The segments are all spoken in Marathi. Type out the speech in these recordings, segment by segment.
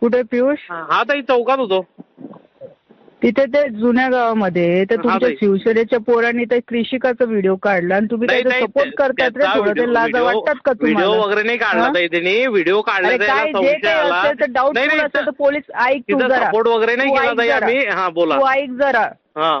कुठे पियुष? हा ताई चौकात होतो. तिथे ते जुन्या गावामध्ये तर तुमच्या ताई. शिवसेनेच्या पोरांनी ते कृषिकाचा व्हिडिओ काढला आणि तुम्ही नाही, त्याचा नाही, सपोर्ट करतात रे त्याचा थोडं ते व्हिडिओ- लाजा व्हिडिओ- वाटतात का व्हिडिओ तुम्हाला वगैरे नाही काढला हा? ताई त्यांनी. व्हिडिओ काढला अरे त्याला काय जे संशय काही आला असेल तर नाही, डाऊटफुल नाही, असेल तर पोलीस ऐक तू जरा. सपोर्ट वगैरे नाही तू केला ऐक ताई जरा. आम्ही. हा बोला. तू ऐक जरा. हा.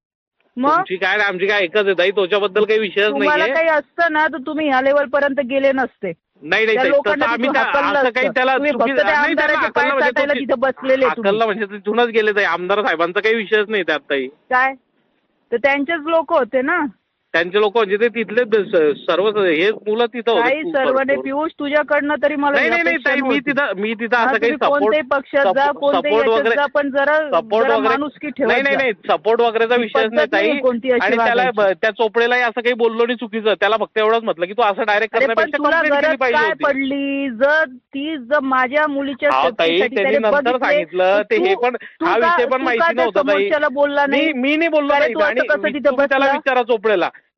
मग? तुमची काय आणि आमची काय एकच आहे ताई त्याच्याबद्दल काही विषयच तुम्हाला नाहीये. काही असतं ना तर तुम्ही ह्या लेवल पर्यंत गेले नसते. नाही नाही त्या ताई, लोकांना तसं आम्ही तिथून त्या- हाकललं असं काही असतं. त्याला तुम्ही फक्त चुकी- त्या नाही, त्याला पाय म्हणजे चाटायला तिथं बसलेले तुम्ही. हाकललं म्हणजे तिथूनच गेले ताई आमदार साहेबांचा काही विषयच नाही त्यात ताई. काय? तर त्यांचेच लोक होते ना. त्यांचे लोक म्हणजे ते तिथले ब- सर्व हे मुलं तिथं होते काही सर्वांनी भरपूर. पियुष तुझ्याकडनं तरी मला नाही नाही नाही अपेक्षा ताई मी नव्हती. तिथं मी तिथं हा, असं काही तुम्ही कोणत्याही सपोर्ट पक्षात जा कोणत्याही सपोर्ट याच्यात वगैरे जा पण जरा सपोर्ट जरा वगैरे माणुसकी ठेवत नाही नाही जा. नाही सपोर्ट वगैरेचा ही विषयच नाही पद्धत नाहीये ताई कोणती अशी आणि त्याला वागायची. ब- त्या चोपडेलाही असं काही बोललो नाही चुकीचं त्याला फक्त एवढंच म्हटलं की तू असं डायरेक्ट अरे पण करण्यापेक्षा तुला कंप्लेंट केली गरज पाहिजे काय होती पडली जर ती जर माझ्या मुलीच्या हा, ताई, त्यांनी त्याने नंतर बघितले, सांगितलं, ते तू- हे पण- तू हा का- विषय पण तू माहिती त्या नव्हता, ताई. समोरच्याला बोलला मी नाही मी नाही बोललो अरे असं आणि कसं मी- तिथं तुम्ही त्याला बसला? विचारा चोपडेला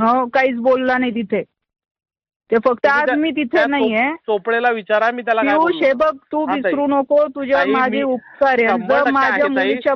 हो काहीच बोलला नाही तिथे ते फक्त आज मी तिथे नाहीये चोपडेला विचारा मी त्याला पियुष. हे बघ तू. विसरू नको ताई, माझे उपकार आहे जर माझ्या. मुलीच्या